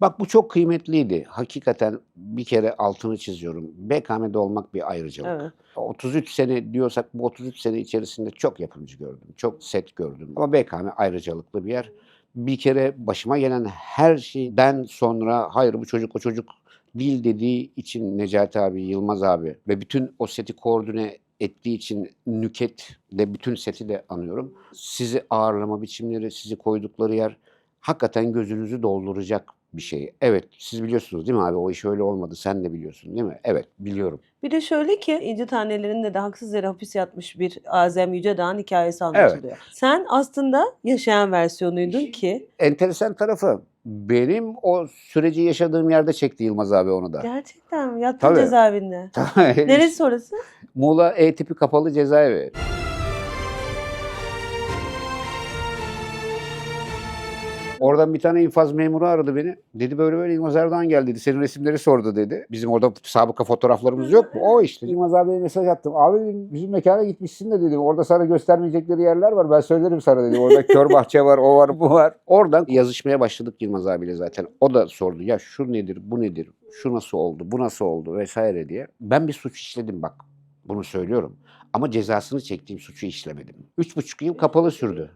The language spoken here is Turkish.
Bak bu çok kıymetliydi. Hakikaten bir kere altını çiziyorum. BKM'de olmak bir ayrıcalık. Evet. 33 sene diyorsak bu 33 sene içerisinde çok yapımcı gördüm. Çok set gördüm. Ama BKM ayrıcalıklı bir yer. Bir kere başıma gelen her şeyden sonra hayır bu çocuk o çocuk değil dediği için Necati abi, Yılmaz abi ve bütün o seti koordine ettiği için Nüket de bütün seti de anıyorum. Sizi ağırlama biçimleri, sizi koydukları yer hakikaten gözünüzü dolduracak bir şey. Evet siz biliyorsunuz değil mi abi o iş öyle olmadı sen de biliyorsun değil mi? Evet biliyorum. Bir de şöyle ki İnci Tanelerinde de haksız yere hapis yatmış bir Azem Yücedağ'ın hikayesi anlatılıyor. Sen aslında yaşayan versiyonuydun ki Enteresan tarafı benim o süreci yaşadığım yerde çekti Yılmaz abi onu da. gerçekten mi? yattın Tabii. cezaevinde. Neresi orası? Muğla E tipi kapalı cezaevi. Oradan bir tane infaz memuru aradı beni. Dedi böyle böyle Yılmaz Erdoğan geldi dedi. Senin resimleri sordu dedi. Bizim orada sabıka fotoğraflarımız yok mu? O işte. Yılmaz abiye mesaj attım. Abi dedim bizim mekana gitmişsin de dedim. Orada sana göstermeyecekleri yerler var. Ben söylerim sana dedim. Orada kör bahçe var, o var, bu var. Oradan yazışmaya başladık Yılmaz abiyle zaten. O da sordu. Ya şu nedir, bu nedir? Şu nasıl oldu, bu nasıl oldu vesaire diye. Ben bir suç işledim bak. Bunu söylüyorum. Ama cezasını çektiğim suçu işlemedim. Üç buçuk yıl kapalı sürdü.